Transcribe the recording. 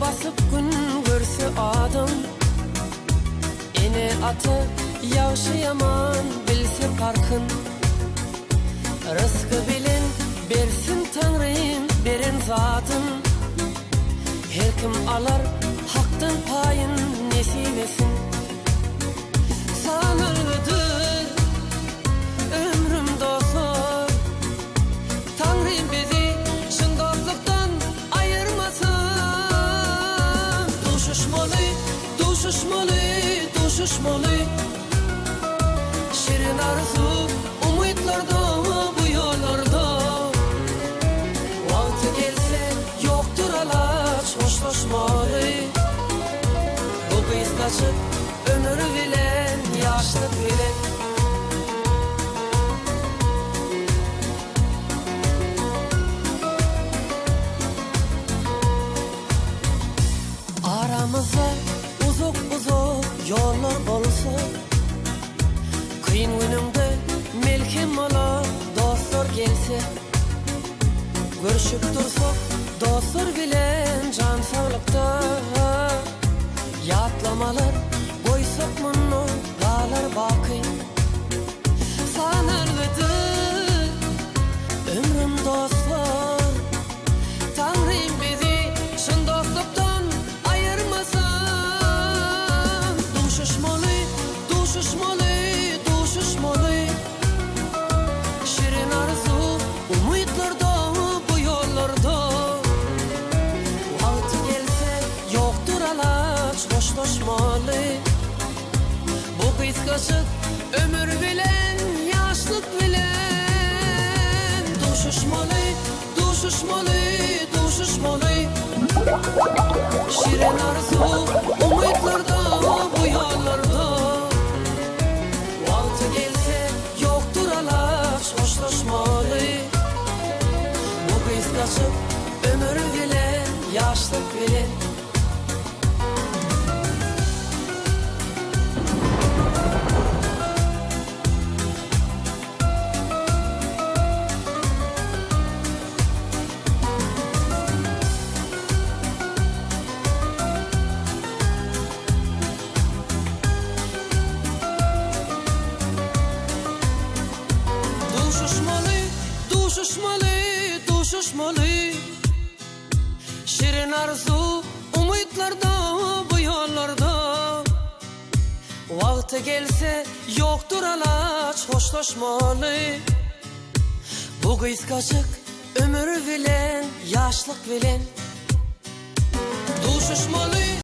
basıp gün görse adam. Ene atı yağışı yaman bilse parkın Rızkı bilin bersin tanrım beren zatın. Her kim alar haktın payın nesibesin duşuşmalı Şirin arzu umutlarda bu yollarda. Vakti gelse yoktur alaç hoşlaşmalı. Bu kız kaçıp ömrü bilen bolsa Kıyın günümde melkim ola dostlar gelse Görüşüp dursak dostlar bilen can sağlıkta. Yatlamalar koysak bunu alaç hoşlaşmalı Bu kız kaçık ömür bilen yaşlık bilen. Duşuşmalı, duşuşmalı, duşuşmalı Şirin arzu umutlarda bu yollarda. Vakti gelse yoktur alaç hoşlaşmalı Bu kız kaçıp ömür bilen yaşlık bilen duşuşmalı Şirin arzu umutlarda bu yollarda. Vakti gelse yoktur alaç hoşlaşmalı Bu kız kaçık ömür bilen yaşlık bilen. Duşuşmalı,